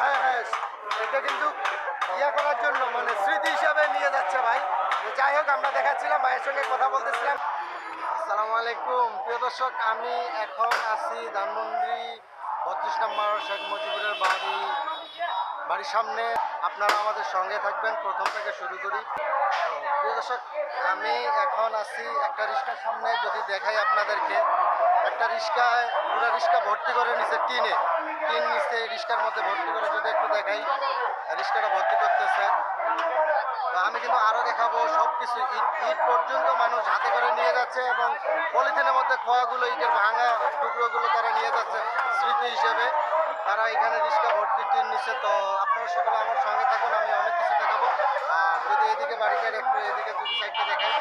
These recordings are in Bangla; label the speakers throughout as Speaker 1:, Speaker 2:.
Speaker 1: হ্যাঁ হ্যাঁ এটা কিন্তু ইয়ে করার জন্য মানে স্মৃতি হিসাবে নিয়ে যাচ্ছে ভাই। যাই হোক, আমরা দেখাচ্ছিলাম সঙ্গে কথা বলতেছিলাম। আসসালামু আলাইকুম। আমি এখন আছি ধানমন্ডি, বত্রিশ নম্বর শেখ মুজিবুরের বাড়ি, বাড়ির সামনে। আপনারা আমাদের সঙ্গে থাকবেন, প্রথম থেকে শুরু করি। প্রিয় দর্শক, আমি এখন আছি একটা রিক্সার সামনে, যদি দেখাই আপনাদেরকে। একটা রিক্সায় পুরো রিক্সা ভর্তি করে নিছে টিনে। টিন নিচে রিক্সার মধ্যে ভর্তি করে, যদি একটু দেখাই। রিক্সাটা ভর্তি করতেছে। তো আমি কিন্তু আরও দেখাবো সব কিছু ইট ইট পর্যন্ত মানুষ হাতে করে নিয়ে যাচ্ছে এবং পলিথিনের মধ্যে খোয়াগুলো, ইটের ভাঙা টুকরোগুলো তারা নিয়ে যাচ্ছে স্মৃতি হিসেবে। তারা এখানে রিক্সা ভর্তি, টিন নিচ্ছে তো আপনারা সকলে আমার সঙ্গে থাকুন, আমি অনেক কিছু দেখাবো। আর যদি এদিকে বাড়িতে একটু এদিকে যদি সাইডটা দেখাই।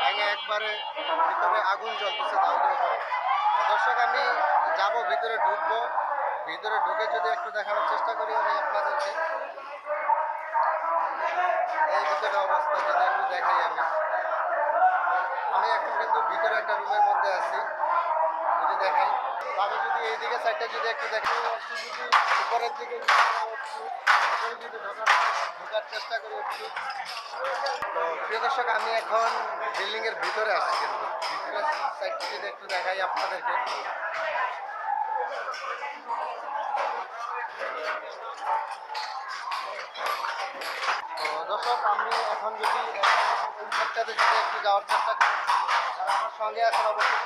Speaker 1: ভেঙে একবারে ভিতরে আগুন জ্বলতেছে তাহলে দর্শক, আমি যাব, ভিতরে ঢুকবো। ভিতরে ঢুকে যদি একটু দেখানোর চেষ্টা করি আমি আপনাদেরকে। এই ভিতরে অবস্থা যদি একটু দেখাই আমি। আমি এখন কিন্তু ভিতরে একটা রুমের মধ্যে আছি, যদি দেখাই। তো আমি যদি এইদিকে সাইডটা যদি একটু যদি উপরের দিকে যদি যাই ঢোকার চেষ্টা করি একটু তো প্রিয় দর্শক, আমি এখন বিল্ডিংয়ের ভিতরে আসছি কিন্তু। একটু দেখাই আপনাদেরকে। দর্শক, আমি এখন যদি একটু যাওয়ার চেষ্টা করি। আমার সঙ্গে আছেন, অবশ্যই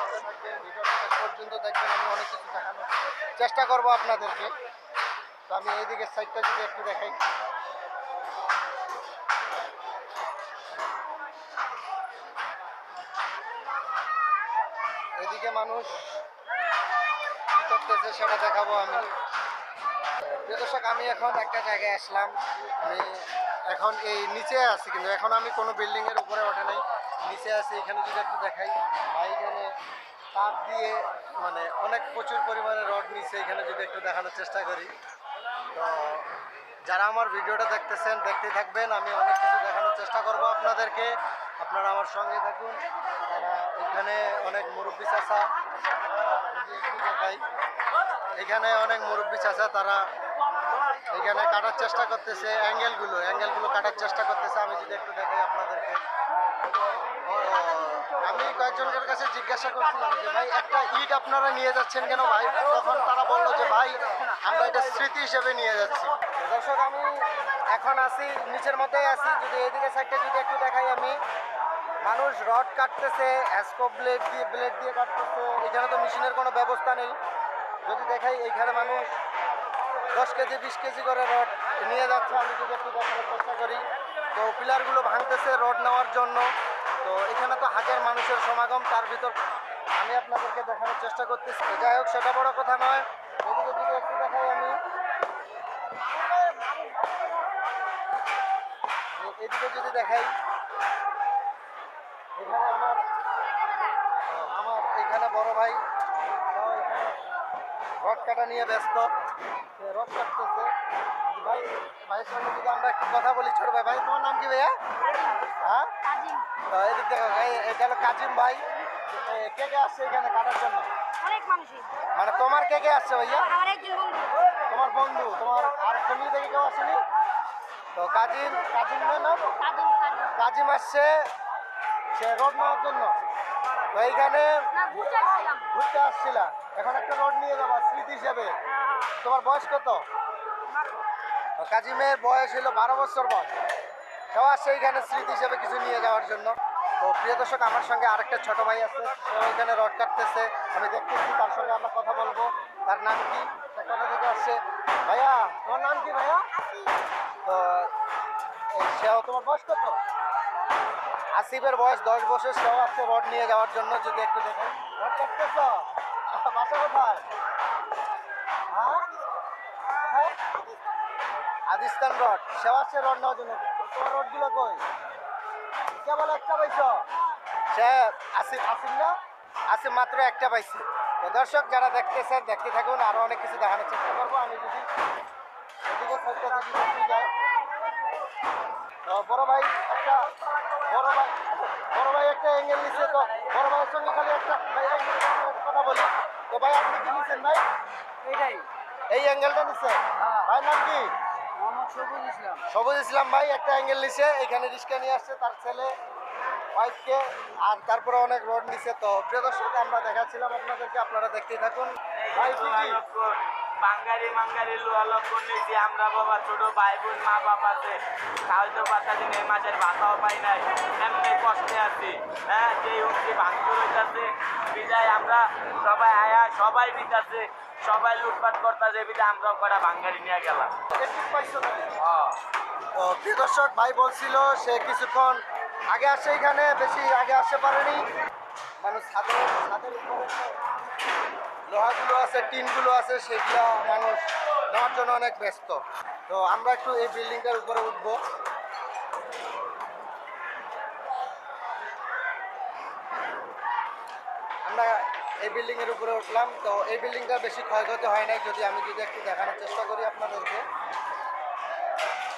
Speaker 1: শেষ পর্যন্ত দেখবেন, আমি অনেক কিছু দেখানোর চেষ্টা করব আপনাদেরকে। তো আমি এইদিকের সাইডটা যদি একটু দেখাই। এদিকে মানুষ কি করতেছে সেটা দেখাবো আমি। দর্শক, আমি এখন একটা জায়গায় আসলাম। আমি এখন এই নিচে আছি, কিন্তু এখন আমি কোনো বিল্ডিং এর উপরে ওঠে নাই। নিচে আছি, এখানে যদি একটু দেখাই ভাই এখানে তার দিয়ে মানে অনেক প্রচুর পরিমাণে রড নিচে, এখানে যদি একটু দেখানোর চেষ্টা করি। তো যারা আমার ভিডিওটা দেখতেছেন, দেখতে থাকবেন, আমি অনেক কিছু দেখানোর চেষ্টা করব আপনাদেরকে। আপনারা আমার সঙ্গে থাকুন। তারা এখানে অনেক মুরব্বী চাষা এখানে অনেক মুরব্বী চাষা তারা এখানে কাটার চেষ্টা করতেছে অ্যাঙ্গেলগুলো অ্যাঙ্গেলগুলো কাটার চেষ্টা করতেছে। আমি যদি একটু দেখাই আপনাদেরকে। আমি কয়েকজনের কাছে জিজ্ঞাসা করছিলাম যে, ভাই, একটা ইট আপনারা নিয়ে যাচ্ছেন কেন ভাই? তখন তারা বলল যে, ভাই, আমরা এটা স্মৃতি হিসেবে নিয়ে যাচ্ছি। দর্শক, আমি এখন আছি, নিচের মধ্যেই আছি। যদি এইদিকে সাইডটা যদি একটু দেখাই আমি। মানুষ রড কাটতেছে, অ্যাসকো ব্লেড দিয়ে ব্লেড দিয়ে কাটতেছে। এখানে তো মেশিনের কোনো ব্যবস্থা নেই। যদি দেখাই এইখানে মানুষ দশ কেজি, বিশ কেজি করে রড নিয়ে যাচ্ছে। আমি যদি একটু দেখানোর চেষ্টা করি, তো পিলারগুলো ভাঙতেছে রড নেওয়ার জন্য। এখানে তো হাজার মানুষের সমাগম, তার ভিতর আমি আপনাদেরকে দেখানোর চেষ্টা করতেছি। যাই হোক, সেটা বড় কথা নয়। এদিকে যদি একটু দেখাই আমি। এদিকে যদি দেখাই, এখানে আমার আমার এখানে বড় ভাই রড কাটা নিয়ে ব্যস্ত। রড কাটতেছে। ভাই, ভাইয়ের সঙ্গে যদি আমরা একটু কথা বলি, ছোট ভাই ভাই, তোমার নাম কি ভাইয়া? হ্যাঁ? এদিক দেখো এটা হলো কাজিম ভাই। কে কে আসছে এখানে কাটার জন্য?
Speaker 2: অনেক মানুষই।
Speaker 1: মানে তোমার কে কে আসছে ভাইয়া?
Speaker 2: আমার একজন বন্ধু।
Speaker 1: তোমার বন্ধু তোমার আর ফ্যামিলি থেকে কেউ আসেনি? তো কাজিম কাজিম নাম
Speaker 2: কাজিম কাজিম।
Speaker 1: কাজিম আসছে সে রোড নেওয়ার জন্য। তো এইখানে
Speaker 2: ঘুরতে আসছিলাম।
Speaker 1: এখন একটা রোড নিয়ে যাব স্মৃতি হিসেবে। তোমার বয়স কত? কাজিমের বয়স হলো বারো বছর বয়স। সেও আসছে এইখানে স্মৃতি হিসেবে কিছু নিয়ে যাওয়ার জন্য। তো প্রিয় দর্শক, আমার সঙ্গে আরেকটা ছোট ভাই আছে, সে ওইখানে রড কাটতেছে। আমি দেখতেছি, তার সঙ্গে আমরা কথা বলব। তার নাম কি? সে কোথা থেকে আসছে? ভাইয়া, তোমার নাম কি ভাইয়া? তো সেও তোমার বয়স কত? আসিফের বয়স দশ বছর, সেও আসছে রড নিয়ে যাওয়ার জন্য, যদি একটু দেখেন। রড কাটতেছ? বাসা কোথায়? হ্যাঁ? আদিস্তান রড। সেও আসছে রড নেওয়ার জন্য। কই? কেবল একটা পাইছ? সে আসিফ আসিফ না। আসিফ মাত্র একটা পাইছে। তো দর্শক যারা দেখতেছেন দেখতে থাকুন। আরও অনেক কিছু দেখানোর চেষ্টা করব। আমি যদি এদিকে যদি দেখতে যাই। তো বড় ভাই একটা বড় ভাই বড় ভাই একটা অ্যাঙ্গেল নিচ্ছে তো। বড় ভাইয়ের সঙ্গে খালি একটা কথা বলি। তো ভাই আপনি কি নিচ্ছেন ভাই? এই অ্যাঙ্গেলটা নিচ্ছে ভাই নাম কি?
Speaker 3: সবুজ ইসলাম।
Speaker 1: ভাই একটা অ্যাঙ্গেল নিছে, এখানে রিক্সা নিয়ে আসছে তার ছেলে ওয়াইফকে আর তারপরে অনেক রোড নিছে। তো প্রিয় দর্শক, আমরা দেখাচ্ছিলাম আপনাদেরকে, আপনারা দেখতেই থাকুন। কি?
Speaker 4: বাঙ্গারি মাঙ্গারি লোয়া লক্ষণ যে আমরা বাবা ছোট ভাই বোন, মা বাবা আছে সাহায্য পাতা দিন এই মাসের ভাতাও পাই নাই, এমনি কষ্টে আছি। হ্যাঁ যে হুমকি ভাঙচুর হইতাছে, বিদায় আমরা সবাই আয়া, সবাই বিতাছে সবাই লুটপাট করতেছে বিদায় আমরাও কটা বাঙ্গারি নিয়ে গেলাম।
Speaker 1: পাইছো তো দর্শক, ভাই বলছিল সে কিছুক্ষণ আগে আসছে এখানে, বেশি আগে আসতে পারেনি। মানুষ উপরে তো লোহাগুলো আছে, টিনগুলো আছে, সেগুলো মানুষ নেওয়ার জন্য অনেক ব্যস্ত। তো আমরা একটু এই বিল্ডিংটার উপরে উঠবো। আমরা এই বিল্ডিং এর উপরে উঠলাম। তো এই বিল্ডিংটা বেশি ক্ষয়ক্ষতি হয় নাই, যদি আমি যদি একটু দেখানোর চেষ্টা করি আপনাদেরকে।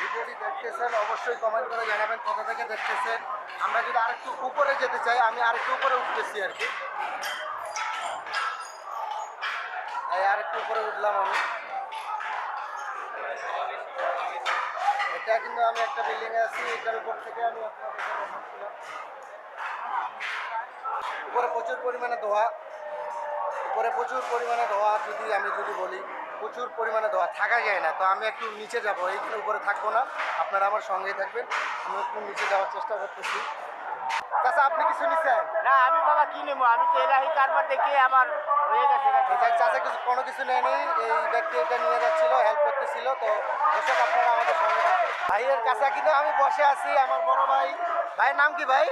Speaker 1: ভিডিওটি দেখতেছেন, অবশ্যই কমেন্ট করে জানাবেন কোথা থেকে দেখতেছেন। আমরা যদি আরেকটু উপরে যেতে চাই, আমি আরেকটু উপরে উঠতেছি আর কি। আরেকটু উপরে উঠলাম আমি। এটা কিন্তু আমি একটা বিল্ডিং এ আছি, এটার উপর থেকে আমি উপরে প্রচুর পরিমাণে ধোয়া। উপরে প্রচুর পরিমাণে ধোয়া, যদি আমি যদি বলি। প্রচুর পরিমাণে ধোয়া থাকা যায় না। তো আমি একটু নিচে যাব এইখানে উপরে থাকব না। আপনারা আমার সঙ্গেই থাকবেন। আমি একটু নিচে যাওয়ার চেষ্টা করতেছি। চাচা আপনি কিছু নিচ্ছেন
Speaker 4: না আমি বাবা কি নেব? আমি তো এলাহি কারবার দেখে আমার হয়ে গেছে
Speaker 1: চাচা কিছু কোনো কিছু নেয়নি। এই ব্যক্তি এটা নিয়ে যাচ্ছিল হেল্প করতেছিল। তো দর্শক আপনারা আমাদের সঙ্গে ভাইয়ের কাছে কিন্তু আমি বসে আছি আমার বড় ভাই। ভাইয়ের নাম কি ভাই?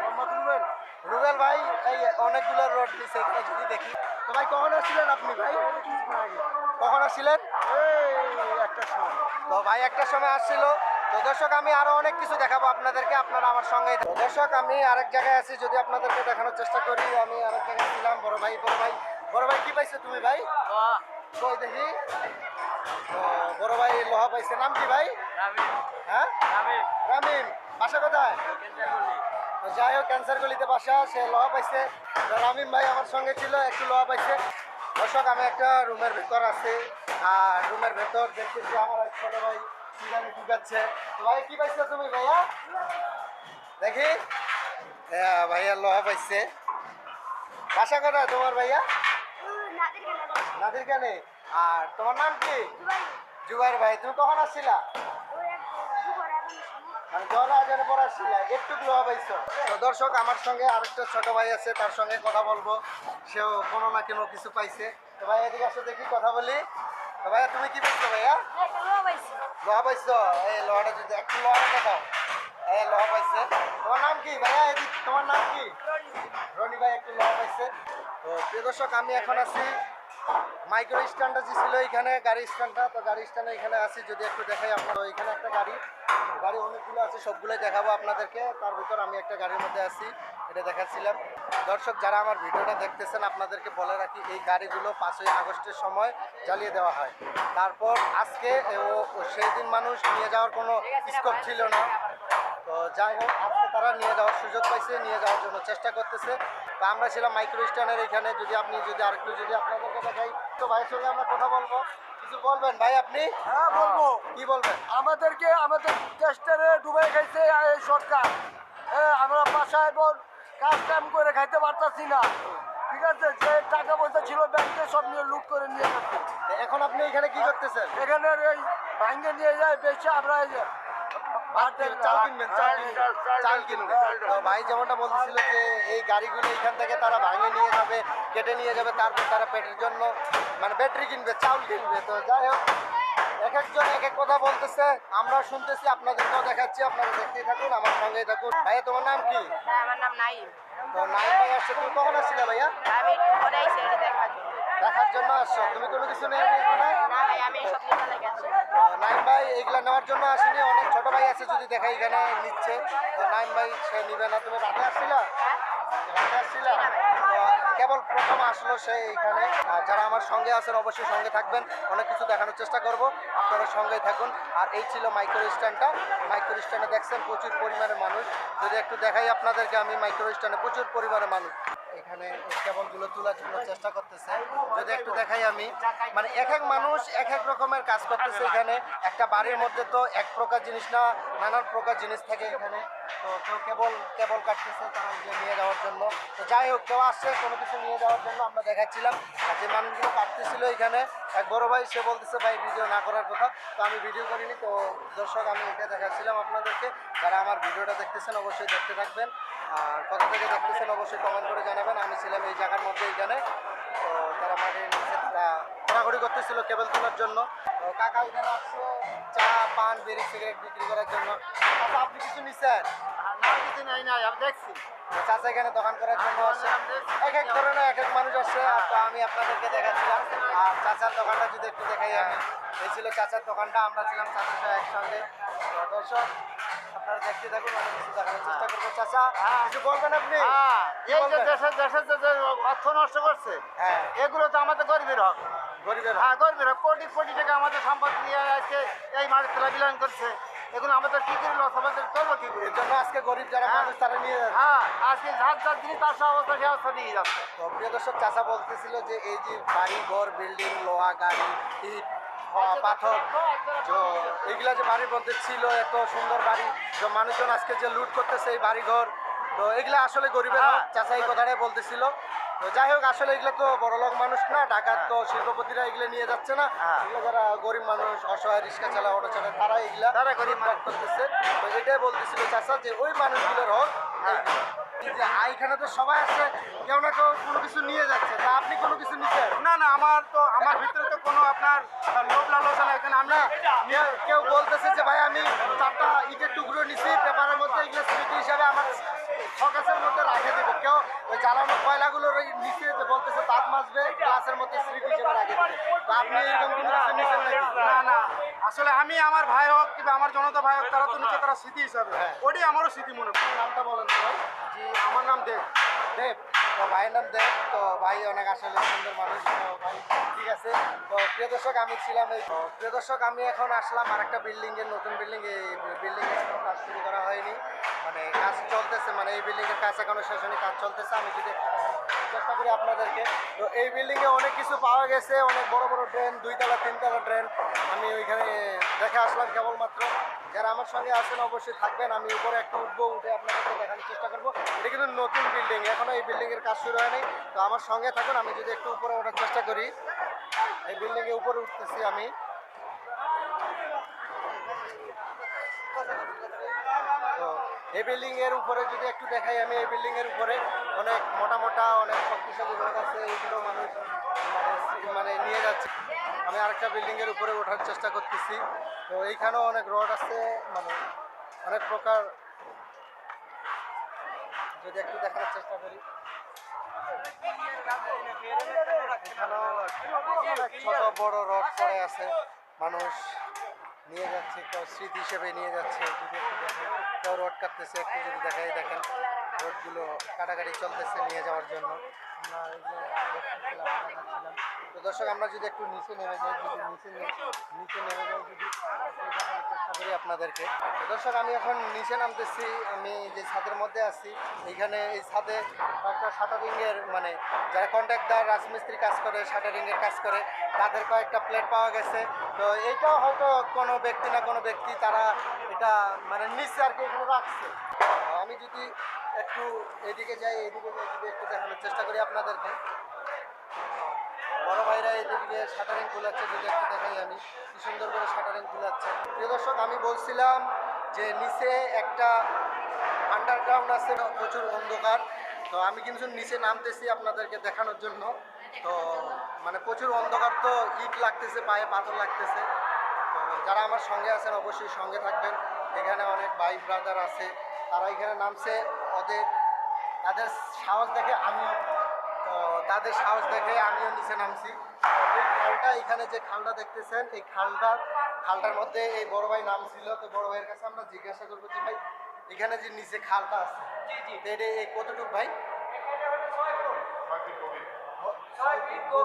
Speaker 1: মোহাম্মদ রুবেল। রুবেল ভাই এই অনেকগুলো রোড নিচ্ছে যদি দেখি। তো ভাই কখন আসছিলেন আপনি ভাই? কখন আসছিলেন? একটা সময়। তো ভাই একটা সময় আসছিল। তো দর্শক আমি আরও অনেক কিছু দেখাবো আপনাদেরকে। আপনারা আমার সঙ্গে। দর্শক আমি আরেক জায়গায় আছি। যদি আপনাদেরকে দেখানোর চেষ্টা করি আমি আরেক জায়গায় ছিলাম। বড় ভাই বড় ভাই। বড় ভাই কি পাইছো তুমি ভাই? কই দেখি? বড় ভাই লোহা পাইছে। নাম কি ভাই? হ্যাঁ? রামিম। বাসা কোথায়? যাই হোক ক্যান্সার গলিতে বাসা সে লোহা পাইছে। রামিম ভাই আমার সঙ্গে ছিল একটু লোহা পাইছে। দর্শক আমি একটা রুমের ভেতর আছে। আর রুমের ভেতর দেখতেছি আমার এক ছোট ভাই কি জানি ঢুকাচ্ছে তো ভাই কি পাইছো তুমি ভাইয়া দেখি। হ্যাঁ ভাইয়া লোহা পাইছে। বাসা করা তোমার ভাইয়া?
Speaker 2: নাদির
Speaker 1: কানে। আর তোমার নাম কি? জুবাইর ভাই তুমি কখন আসছিলা
Speaker 2: ওই এক দুপুর এখন
Speaker 1: মানে জল আজানে পর আসছিলা একটু লোহা পাইছো তো দর্শক আমার সঙ্গে আরেকটা ছোট ভাই আছে তার সঙ্গে কথা বলব। সেও কোনো না কোনো কিছু পাইছে। তো ভাই এদিকে আসো দেখি কথা বলি। তো ভাইয়া তুমি কি পাইছো ভাইয়া?
Speaker 2: লোহা পাইছো।
Speaker 1: এই লোহাটা যদি একটু লোহাটা দেখাও এই লোহা পাইছে। তোমার নাম কি ভাইয়া এদিক? তোমার নাম কি? রনি ভাই একটু লোহা পাইছে। তো প্রিয় দর্শক আমি এখন আছি মাইক্রো স্ট্যান্ডটা যে ছিল এখানে, গাড়ি স্ট্যান্ডটা, তো গাড়ি স্ট্যান্ড এখানে আছি, যদি একটু দেখাই আপনারা এখানে একটা গাড়ি গাড়ি অনেকগুলো আছে, সবগুলোই দেখাবো আপনাদেরকে। তার ভিতর আমি একটা গাড়ির মধ্যে আছি, এটা দেখাচ্ছিলাম। দর্শক, যারা আমার ভিডিওটা দেখতেছেন, আপনাদেরকে বলে রাখি, এই গাড়িগুলো পাঁচই আগস্টের সময় জ্বালিয়ে দেওয়া হয়। তারপর আজকে ও সেই দিন মানুষ নিয়ে যাওয়ার কোনো স্কোপ ছিল না। তো যাই হোক তারা নিয়ে যাওয়ার সুযোগ পাইছে নিয়ে যাওয়ার জন্য চেষ্টা করতেছে। তো আমরা ছিলাম মাইক্রো স্ট্যান্ডের এখানে যদি আপনি যদি আরেকটু যদি আপনাদেরকে দেখাই তো ভাইয়ের সঙ্গে আমরা কথা বলব। কিছু বলবেন ভাই আপনি?
Speaker 3: হ্যাঁ বলব।
Speaker 1: কি বলবেন?
Speaker 3: আমাদেরকে আমাদের দেশটারে ডুবাই খাইছে এই সরকার। হ্যাঁ আমরা বাসায় বোন কাজ কাম করে খাইতে পারতাছি না। ঠিক আছে? যে টাকা পয়সা ছিল ব্যাংকে সব নিয়ে লুট করে নিয়ে যাচ্ছে
Speaker 1: এখন আপনি এখানে কি করতেছেন?
Speaker 3: এখানে এই ভাঙ্গে নিয়ে যায় বেশি আমরা এই যে ভাত
Speaker 1: চাল কিনবেন চাল কিনবেন। চাল কিনবেন তো ভাই যেমনটা বলতেছিল যে এই গাড়িগুলো এখান থেকে তারা ভাঙে নিয়ে যাবে কেটে নিয়ে যাবে তারপর তারা পেটের জন্য মানে ব্যাটারি কিনবে চাউল কিনবে। তো যাই হোক এক একজন এক এক কথা বলতেছে আমরা শুনতেছি আপনাদেরকেও দেখাচ্ছি আপনারা দেখতেই থাকুন আমার সঙ্গেই থাকুন। ভাইয়া তোমার নাম কি?
Speaker 2: হ্যাঁ আমার নাম নাইম
Speaker 1: তো নাইম ভাই আসছে তুমি কখন আসছিলে ভাইয়া?
Speaker 2: আমি একটু পরে আইসি দেখার জন্য।
Speaker 1: দেখার জন্য আসছো? তুমি কোনো কিছু নেই এখানে?
Speaker 2: না ভাই
Speaker 1: এগুলা নেওয়ার জন্য আসিনি। অনেক ছোট ভাই আছে যদি দেখা এখানে নিচ্ছে। তো নাইম ভাই সে নিবে না। তুমি রাতে আসছিলা? রাতে আসছিলা? কেবল প্রথম আসলো সে এইখানে যারা আমার সঙ্গে আছেন, অবশ্যই সঙ্গে থাকবেন। অনেক কিছু দেখানোর চেষ্টা করব। আপনারা সঙ্গেই থাকুন। আর এই ছিল মাইক্রো স্ট্যান্ডটা মাইক্রো স্ট্যান্ডে দেখছেন প্রচুর পরিমাণে মানুষ। যদি একটু দেখাই আপনাদেরকে, আমি মাইক্রো স্ট্যান্ডে প্রচুর পরিমাণে মানুষ। এখানে কেবলগুলো তোলার জন্য চেষ্টা করতেছে। যদি একটু দেখাই আমি। মানে এক এক মানুষ এক এক রকমের কাজ করতেছে এখানে। একটা বাড়ির মধ্যে তো এক প্রকার জিনিস না, নানান প্রকার জিনিস থাকে এখানে। তো কেবল কেবল কাটতেছে তারা নিয়ে যাওয়ার জন্য। তো যাই হোক, কেউ আসছে, কোনো কিছু নিয়ে যাওয়ার জন্য আমরা দেখাচ্ছিলাম। আর যে মানুষগুলো কাটতেছিল এখানে, এক বড় ভাই, সে বলতেছে, ভাই ভিডিও না করার কথা। তো আমি ভিডিও করিনি। তো দর্শক, আমি এটা দেখাচ্ছিলাম আপনাদেরকে। যারা আমার ভিডিওটা দেখতেছেন, অবশ্যই দেখতে থাকবেন। আর কোথা থেকে দেখতেছেন, অবশ্যই কমেন্ট করে জানাবেন। আমি ছিলাম এই জায়গার মধ্যে এইখানে তো তারা মাঠে নিচে ঘোরাঘুরি করতেছিল কেবল তোলার জন্য। কাকা এখানে আসছে, চা, পান বেরি সিগারেট বিক্রি করার জন্য। আচ্ছা আপনি কিছু নিচ্ছেন
Speaker 3: না, কিছু নাই নাই, আমি দেখছি।
Speaker 1: চাচা এখানে দোকান করার জন্য আসছে এক এক ধরনের এক এক মানুষ আসছে আর তো আমি আপনাদেরকে দেখাচ্ছিলাম। আর চাচার দোকানটা যদি একটু দেখাই আমি। এই ছিল চাচার দোকানটা আমরা ছিলাম চাচার সাথে একসঙ্গে। দর্শক আপনারা দেখতে থাকুন অনেক কিছু দেখানোর চেষ্টা করব। চাচা কিছু বলবেন আপনি?
Speaker 3: হ্যাঁ এই যে দেশের দেশের যে অর্থ নষ্ট করছে
Speaker 1: হ্যাঁ।
Speaker 3: এগুলো তো আমাদের গরিবের হক।
Speaker 1: গরিবের
Speaker 3: হ্যাঁ গরিবের হক। কোটি কোটি টাকা আমাদের সম্পদ নিয়ে আজকে এই মাটির তলা বিলান করছে। এগুলো আমাদের কি করে লস আমাদের করব কি করে?
Speaker 1: জন্য আজকে গরিব যারা
Speaker 3: হ্যাঁ।
Speaker 1: মানুষ তারা নিয়ে
Speaker 3: হ্যাঁ আজকে যার যার জিনিস তার সব অবস্থা সে অবস্থা নিয়ে যাচ্ছে।
Speaker 1: তো প্রিয় দর্শক চাচা বলতেছিল যে এই যে বাড়ি ঘর বিল্ডিং লোহা গাড়ি ইট পাথর তো এইগুলা যে বাড়ির মধ্যে ছিল এত সুন্দর বাড়ি যে মানুষজন আজকে যে লুট করতেছে এই বাড়ি ঘর তো এগুলা আসলে গরিবের হক। চাচা এই কথাটাই বলতেছিল। তো যাই হোক আসলে এগুলো তো বড় লোক মানুষ না ঢাকার তো শিল্পপতিরা এগুলো নিয়ে যাচ্ছে না।
Speaker 3: হ্যাঁ।
Speaker 1: এগুলো যারা গরিব মানুষ অসহায় রিক্সা চালা অটো চালা তারা এগুলা
Speaker 3: তারা গরিব
Speaker 1: করতেছে। তো এটাই বলতেছিল চাচা যে ওই মানুষগুলোর হক এইগুলো। যে এখানে তো সবাই আছে কেউ না কেউ কোনো কিছু নিয়ে যাচ্ছে। তা আপনি কোনো কিছু নিচ্ছেন?
Speaker 3: না না আমার তো আমার ভিতরে তো কোনো আপনার লোভ লালসা না এখানে আমরা
Speaker 1: কেউ বলতেছে যে ভাই আমি চারটা ইটের টুকরো নিছি পেপারের মধ্যে এগুলো স্মৃতি হিসাবে আমার শকেসের মধ্যে রাখে দেবো কেউ ওই জ্বালানো কয়লাগুলোর ওই নিচে যে বলতেছে তাপ মাসবে গ্লাসের মধ্যে স্মৃতি হিসেবে রাখে তো আপনি এরকম কোনো কিছু নিচ্ছেন
Speaker 3: না না। আসলে আমি আমার ভাই হোক কিংবা আমার জনতা ভাই হোক তারা তো নিচে তারা স্মৃতি হিসাবে।
Speaker 1: হ্যাঁ।
Speaker 3: ওটাই আমারও স্মৃতি মনে হয়।
Speaker 1: নামটা বলেন যে ভাই
Speaker 3: জি আমার নাম দেব।
Speaker 1: দেব? তো ভাইয়ের নাম দেব তো ভাই অনেক আসলে সুন্দর মানুষ, তো ভাই ঠিক আছে। তো প্রিয় দর্শক, আমি ছিলাম এই প্রিয় দর্শক, আমি এখন আসলাম আর একটা বিল্ডিং এর, নতুন বিল্ডিং এই বিল্ডিং কোনো কাজ শুরু করা হয়নি। মানে কাজ চলতেছে মানে এই বিল্ডিং এর কাজ এখনও শেষ হয়নি, কাজ চলতেছে। আমি যদি চেষ্টা করি আপনাদেরকে। তো এই বিল্ডিংয়ে অনেক কিছু পাওয়া গেছে, অনেক বড় বড় ড্রেন দুইতলা, তিনতলা ড্রেন আমি ওইখানে দেখে আসলাম কেবলমাত্র। যারা আমার সঙ্গে আছেন অবশ্যই থাকবেন। আমি উপরে একটু উঠবো, উঠে আপনাদেরকে দেখানোর চেষ্টা করব। এটা কিন্তু নতুন বিল্ডিং এখনও এই বিল্ডিংয়ের কাজ শুরু হয়নি তো আমার সঙ্গে থাকুন, আমি যদি একটু উপরে ওঠার চেষ্টা করি। এই বিল্ডিংয়ে উপরে উঠতেছি আমি তো এই বিল্ডিং এর উপরে যদি একটু দেখাই আমি, এই বিল্ডিং এর উপরে অনেক মোটা মোটা, অনেক শক্তিশালী রোড আছে, এইগুলো মানুষ মানে মানে নিয়ে যাচ্ছে। আমি আরেকটা বিল্ডিং এর উপরে ওঠার চেষ্টা করতেছি। তো এইখানেও অনেক রড আছে মানে অনেক প্রকার। যদি একটু দেখানোর চেষ্টা করি। এখানেও অনেক ছোট বড় রড পড়ে আছে মানুষ। নিয়ে যাচ্ছে স্মৃতি হিসেবে নিয়ে যাচ্ছে। যদি একটু দেখেন কেউ রোড কাটতেছে একটু যদি দেখাই, দেখেন, রোডগুলো কাটাকাটি চলতেছে নিয়ে যাওয়ার জন্য। আমরা এগুলো দেখাচ্ছিলাম দর্শক, আমরা যদি একটু নিচে নেমে যাই, যদি নিচে নিচে নেমে যাই, যদি চেষ্টা করি আপনাদেরকে। দর্শক, আমি এখন নিচে নামতেছি, আমি যে ছাদের মধ্যে আছি, এইখানে এই ছাদে একটা শাটারিংয়ের মানে যারা কন্ট্রাক্টদার, রাজমিস্ত্রি কাজ করে, শাটারিংয়ের কাজ করে, তাদের কয়েকটা প্লেট পাওয়া গেছে। তো এইটাও হয়তো কোনো ব্যক্তি না কোনো ব্যক্তি, তারা এটা মানে নিচে আর কি এখানে রাখছে। আমি যদি একটু এদিকে যাই এদিকে যাই, যদি একটু দেখানোর চেষ্টা করি আপনাদেরকে। বড় ভাইরা এদিকে শাটারিং খুলাচ্ছে যদি একটু দেখাই আমি। কি সুন্দর করে শাটারিং খুলাচ্ছে। প্রিয় দর্শক, আমি বলছিলাম যে নিচে একটা আন্ডারগ্রাউন্ড আছে, প্রচুর অন্ধকার। তো আমি কিন্তু নিচে নামতেছি আপনাদেরকে দেখানোর জন্য। তো মানে প্রচুর অন্ধকার তো ইট লাগতেছে, পায়ে পাথর লাগতেছে। তো যারা আমার সঙ্গে আছেন অবশ্যই সঙ্গে থাকবেন। এখানে অনেক ভাই ব্রাদার আছে। তারা এখানে নামছে। ওদের তাদের সাহস দেখে আমিও তাদের সাহস দেখে আমিও নিচে নামছি। এই খালটা এখানে যে খালটা দেখতেছেন এই খালটা খালটার মধ্যে এই বড় ভাই নাম ছিল তো বড় ভাইয়ের কাছে আমরা জিজ্ঞাসা করব যে ভাই এখানে যে নিচে খালটা আছে
Speaker 4: জি জি।
Speaker 1: এটা এই কতটুকু ভাই? তো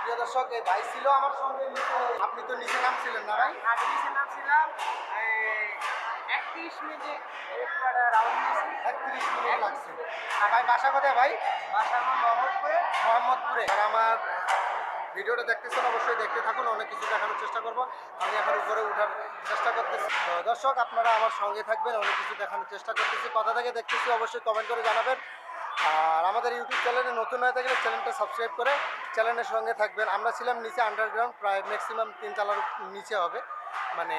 Speaker 1: প্রিয় দর্শক এই ভাই ছিল আমার সঙ্গে আপনি তো নিচে নাম ছিলেন না ভাই?
Speaker 2: আমি নিচে নামছিলাম একত্রিশ মিনিট
Speaker 1: একত্রিশ মিনিট লাগছে। ভাই, বাসা কোথায় ভাই?
Speaker 2: বাসা মোহাম্মদপুরে।
Speaker 1: মোহাম্মদপুরে আমার ভিডিওটা দেখতেছেন, অবশ্যই দেখতে থাকুন, অনেক কিছু দেখানোর চেষ্টা করব। আমি এখন উপরে ওঠার চেষ্টা করতেছি। দর্শক, আপনারা আমার সঙ্গে থাকবেন, অনেক কিছু দেখানোর চেষ্টা করতেছি। কথা থেকে দেখতেছি, অবশ্যই কমেন্ট করে জানাবেন। আর আমাদের ইউটিউব চ্যানেলে নতুন হয়ে থাকলে চ্যানেলটা সাবস্ক্রাইব করে চ্যানেলের সঙ্গে থাকবেন। আমরা ছিলাম নিচে আন্ডারগ্রাউন্ড প্রায় ম্যাক্সিমাম তিন তলার নিচে হবে। মানে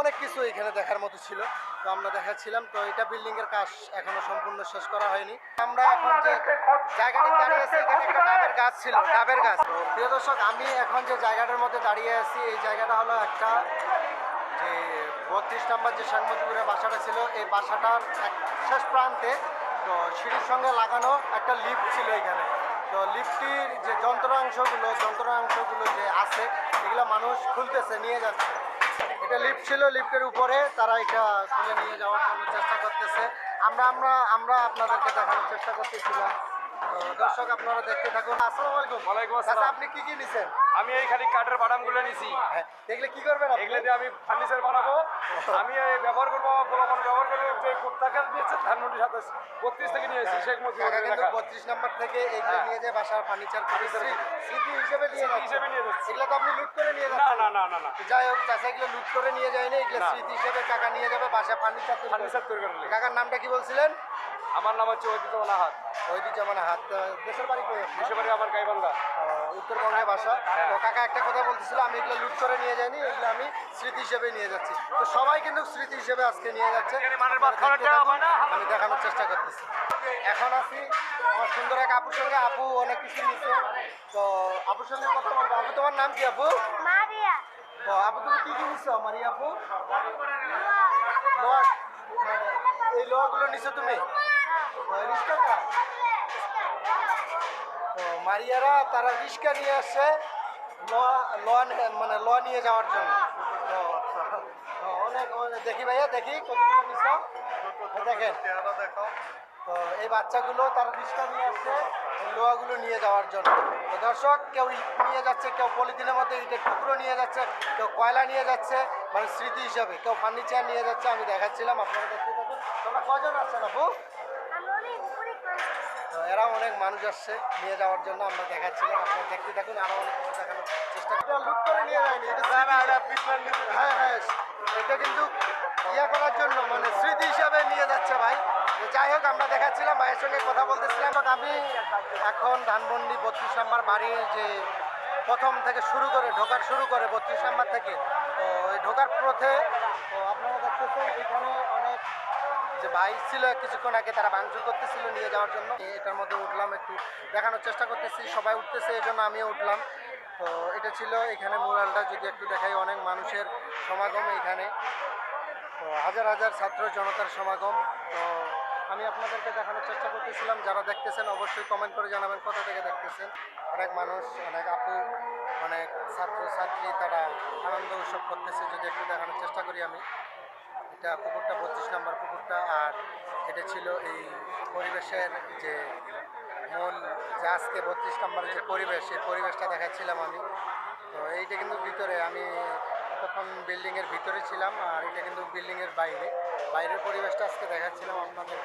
Speaker 1: অনেক কিছু এখানে দেখার মতো ছিল। তো আমরা দেখাচ্ছিলাম, তো এটা বিল্ডিং এর কাজ এখনও সম্পূর্ণ শেষ করা হয়নি। আমরা এখন যে জায়গাটা দাঁড়িয়ে আছি, এখানে একটা ডাবের গাছ ছিল, ডাবের গাছ। প্রিয় দর্শক, আমি এখন যে জায়গাটার মধ্যে দাঁড়িয়ে আছি, এই জায়গাটা হলো একটা যে বত্রিশ নাম্বার যে সাংবাদিকের বাসাটা ছিল, এই বাসাটার এক শেষ প্রান্তে তো সিঁড়ির সঙ্গে লাগানো একটা লিফট ছিল এখানে। তো লিফটটির যে যন্ত্রাংশগুলো যন্ত্রাংশগুলো যে আছে, এগুলো মানুষ খুলতেছে, নিয়ে যাচ্ছে। এটা লিফট ছিল লিফটের উপরে তারা এটা খুলে নিয়ে যাওয়ার জন্য চেষ্টা করতেছে। আমরা আমরা আমরা আপনাদেরকে দেখানোর চেষ্টা করতেছিলাম। দর্শক আপনারা দেখতে থাকুন। আসসালামু আলাইকুম।
Speaker 5: ওয়ালাইকুম আসসালাম।
Speaker 1: আচ্ছা, আপনি কি কি নিছেন?
Speaker 5: আমি এই খালি কাঠের বাদামগুলো নিছি
Speaker 1: হ্যাঁ এগুলো কি করবেন?
Speaker 5: এগুলো দিয়ে আমি ফার্নিচার বানাবো আমি এই ব্যবহার করব পোলাপান ব্যবহার করব যে কোত্তাকার দিয়েছে ধানমন্ডি সাথে বত্রিশ থেকে শেখ মুজিবুর
Speaker 1: কাকা কিন্তু
Speaker 5: এলাকা
Speaker 1: বত্রিশ নাম্বার থেকে এগুলো
Speaker 5: হ্যাঁ।
Speaker 1: নিয়ে যায় বাসার ফার্নিচার করে স্মৃতি হিসেবে নিয়ে
Speaker 5: হিসেবে নিয়ে যাচ্ছে।
Speaker 1: এগুলো তো আপনি লুট করে নিয়ে
Speaker 5: না
Speaker 1: যাচ্ছেন
Speaker 5: না না না না
Speaker 1: যাই হোক চাষা এগুলো লুট করে নিয়ে যায়নি এগুলো স্মৃতি হিসেবে কাকা নিয়ে যাবে বাসায় ফার্নিচার
Speaker 5: ফার্নিচার। তৈরি করলে
Speaker 1: কাকার নামটা কি বলছিলেন
Speaker 5: আমার নাম হচ্ছে ঐতিহ্যমালা হাত
Speaker 1: ওইদি জামানা হাত দেশের বাড়ি কই আপনার?
Speaker 5: দেশে বাড়ি আমার গাইবান্ধা
Speaker 1: আহ, উত্তরবঙ্গে বাসা
Speaker 5: হ্যাঁ।
Speaker 1: তো কাকা একটা কথা বলতেছিল আমি এগুলো লুট করে নিয়ে যাইনি এগুলো আমি স্মৃতি হিসেবে নিয়ে যাচ্ছি। তো সবাই কিন্তু স্মৃতি হিসেবে আজকে নিয়ে যাচ্ছে? আমি দেখানোর চেষ্টা করতেছি। এখন আছি আমার সুন্দর এক আপুর সঙ্গে। আপু অনেক কিছু নিচ্ছে তো আপুর সঙ্গে কথা বলব। আপু তোমার নাম কি আপু? তো আপু তুমি কি কি নিচ্ছ মারি আপু? এই লোহাগুলো নিছো তুমি? তো মারিয়ারা তারা রিস্কা নিয়ে আসছে। লোয়া মানে লোয়া নিয়ে যাওয়ার জন্য। অনেক দেখি ভাইয়া, দেখি দেখেন। তো এই বাচ্চাগুলো তারা রিস্কা নিয়ে আসছে, এই লোহাগুলো নিয়ে যাওয়ার জন্য। দর্শক, কেউ নিয়ে যাচ্ছে, কেউ পলিথিনের মধ্যে ইটের টুকরো নিয়ে যাচ্ছে, কেউ কয়লা নিয়ে যাচ্ছে মানে স্মৃতি হিসাবে। কেউ ফার্নিচার নিয়ে যাচ্ছে, আমি দেখাচ্ছিলাম, আপনারা দেখতে তোমরা কজন আসছেন আপু? তো এরা অনেক মানুষ আসছে নিয়ে যাওয়ার জন্য আমরা দেখাচ্ছিলাম। আপনারা দেখতে থাকুন আরও অনেক কিছু দেখানোর চেষ্টা করি লুট করে নিয়ে যায়নি এটা। হ্যাঁ হ্যাঁ এটা কিন্তু ইয়ে করার জন্য মানে স্মৃতি হিসাবে নিয়ে যাচ্ছে ভাই। যাই হোক আমরা দেখাচ্ছিলাম ভাইয়ের সঙ্গে কথা বলতেছিলাম। আমি এখন ধানমন্ডি বত্রিশ নাম্বার বাড়ির যে প্রথম থেকে শুরু করে ঢোকার শুরু করে বত্রিশ নাম্বার থেকে তো এই ঢোকার পথে তো আপনারা দেখতেছেন এখানে অনেক যে ভাই ছিল, কিছুক্ষণ আগে তারা ভাঙচুর করতেছিল নিয়ে যাওয়ার জন্য। এটার মধ্যে উঠলাম, একটু দেখানোর চেষ্টা করতেছি, সবাই উঠতেছে, এই জন্য আমিও উঠলাম। তো এটা ছিল এখানে মুরালটা, যদি একটু দেখাই, অনেক মানুষের সমাগম এখানে। তো হাজার হাজার ছাত্র জনতার সমাগম। তো আমি আপনাদেরকে দেখানোর চেষ্টা করতেছিলাম, যারা দেখতেছেন অবশ্যই কমেন্ট করে জানাবেন কোথা থেকে দেখতেছেন। অনেক মানুষ, অনেক আপু, অনেক ছাত্র, ছাত্রী, তারা আনন্দ উৎসব করতেছে, যদি একটু দেখানোর চেষ্টা করি আমি। এটা পুকুরটা, বত্রিশ নম্বর পুকুরটা, আর এটা ছিল এই পরিবেশের যে মূল, যে আজকে বত্রিশ নম্বরের যে পরিবেশ, সেই পরিবেশটা দেখাচ্ছিলাম আমি। তো এইটা কিন্তু ভিতরে, আমি তখন বিল্ডিংয়ের ভিতরে ছিলাম, আর এটা কিন্তু বিল্ডিংয়ের বাইরে। বাইরের পরিবেশটা আজকে দেখাচ্ছিলাম আপনাদের।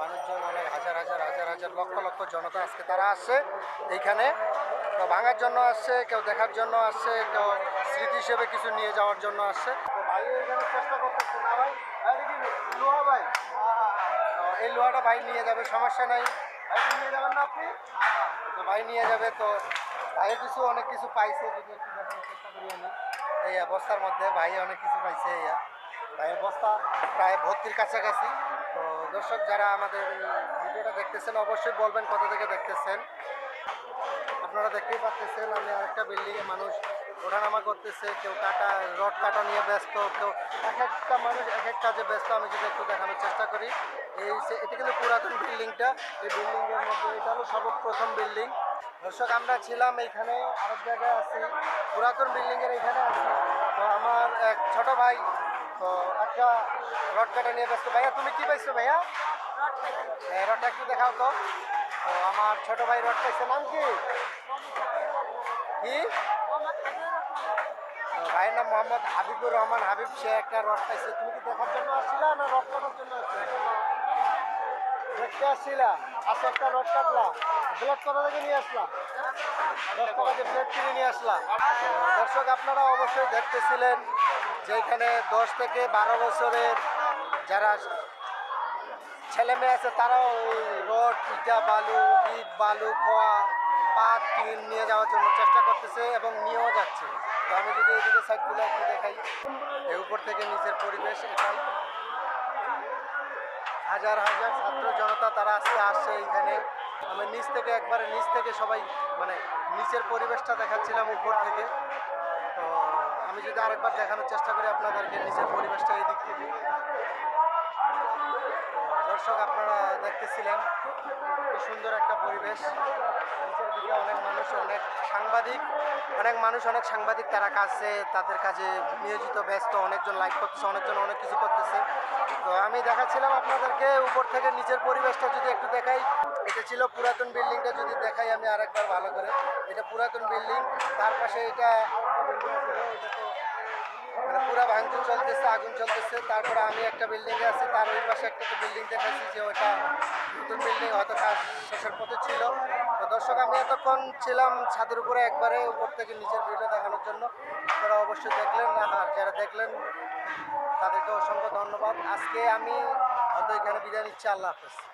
Speaker 1: মানুষজন অনেক হাজার হাজার হাজার হাজার লক্ষ লক্ষ জনতা আজকে তারা আসছে এইখানে। ভাঙার জন্য আসছে, কেউ দেখার জন্য আসছে, কেউ স্মৃতি হিসেবে কিছু নিয়ে যাওয়ার জন্য আসছে তো ভাই এখানে চেষ্টা করতেছে না ভাই ভাই দেখি লোহা ভাই তো এই লোহাটা ভাই নিয়ে যাবে, সমস্যা নাই। ভাই নিয়ে যাবেন না আপনি? তো ভাই নিয়ে যাবে, তো ভাই কিছু, অনেক কিছু পাইছে, যদি একটু চেষ্টা করি আমি। এই বস্তার মধ্যে ভাই অনেক কিছু পাইছে ইয়া ভাইয়ের বস্তা প্রায় ভর্তির কাছাকাছি। তো দর্শক যারা আমাদের ভিডিওটা দেখতেছেন, অবশ্যই বলবেন, কোথা থেকে দেখতেছেন। আপনারা দেখতেই পাচ্ছেন আমি আরেকটা বিল্ডিংয়ে মানুষ। ওঠানামা করতেছে কেউ কাটা রড কাটা নিয়ে ব্যস্ত কেউ এক একটা মানুষ এক এক কাজে ব্যস্ত আমি যদি একটু দেখানোর চেষ্টা করি। এই এটা কিন্তু পুরাতন বিল্ডিংটা। এই বিল্ডিংয়ের মধ্যে এটা হলো সর্বপ্রথম বিল্ডিং। দর্শক আমরা ছিলাম এইখানে আরেক জায়গায় আছি। পুরাতন বিল্ডিং এর এখানে আছি। তো আমার এক ছোট ভাই তো একটা রড কাটা নিয়ে ব্যস্ত। ভাইয়া তুমি কি পাইছো ভাইয়া? হ্যাঁ, রডটা একটু দেখাও তো। তো আমার ছোট ভাই রড পাইছে। নাম কি? কি? ভাইয়ের নাম মোহাম্মদ হাবিবুর রহমান, হাবিব সে একটা রড পাইছে। তুমি কি দেখার জন্য আসছিলা না কাটার জন্য দেখতে আসছিলা আচ্ছা একটা রড কাটলা। ব্লেড কত থেকে নিয়ে আসলা? দশ টাকা দিয়ে প্লেট কিনে নিয়ে আসলা। দর্শক, আপনারা অবশ্যই দেখতেছিলেন যে এখানে দশ থেকে বারো বছরের যারা ছেলে মেয়ে আছে, তারাও এই রড, ইটা বালু, ইট বালু, খোয়া, পাট টিন নিয়ে যাওয়ার জন্য চেষ্টা করতেছে এবং নিয়েও যাচ্ছে। আমি যদি এদিকে সাইডগুলো একটু দেখাই, এই উপর থেকে নিচের পরিবেশ এটাই। হাজার হাজার ছাত্র জনতা তারা আজকে আসছে এইখানে। আমি নিচ থেকে একবারে নিচ থেকে সবাই মানে নিচের পরিবেশটা দেখাচ্ছিলাম উপর থেকে। তো আমি যদি আরেকবার দেখানোর চেষ্টা করি আপনাদেরকে, নিচের পরিবেশটা এই দিক থেকে। দর্শক, আপনারা দেখতেছিলেন কি সুন্দর একটা পরিবেশ। নিচের দিকে অনেক মানুষ, অনেক সাংবাদিক। অনেক মানুষ, অনেক সাংবাদিক তারা কাছে তাদের কাজে নিয়োজিত, ব্যস্ত, অনেকজন লাইক করতেছে, অনেকজন অনেক কিছু করতেছে। তো আমি দেখাচ্ছিলাম আপনাদেরকে উপর থেকে নিচের পরিবেশটা যদি একটু দেখাই। এটা ছিল পুরাতন বিল্ডিংটা, যদি দেখাই আমি আরেকবার ভালো করে। এটা পুরাতন বিল্ডিং, তার পাশে এটা আরেকটা বিল্ডিং ছিল এটা তো মানে পুরা ভাঙচুর চলতেছে, আগুন চলতেছে। তারপরে আমি একটা বিল্ডিংয়ে আছি, তার ওই পাশে একটা বিল্ডিং দেখেছি যে ওটা নতুন বিল্ডিং হয়তো কাজ শেষের পথে ছিল। তো দর্শক, আমি এতক্ষণ ছিলাম ছাদের উপরে একবারে, উপর থেকে নিচের ভিডিও দেখানোর জন্য। আপনারা অবশ্যই দেখলেন, আর যারা দেখলেন, তাদেরকে অসংখ্য ধন্যবাদ। আজকে আমি হয়তো এখানে বিদায় নিচ্ছি। আল্লাহ হাফেজ।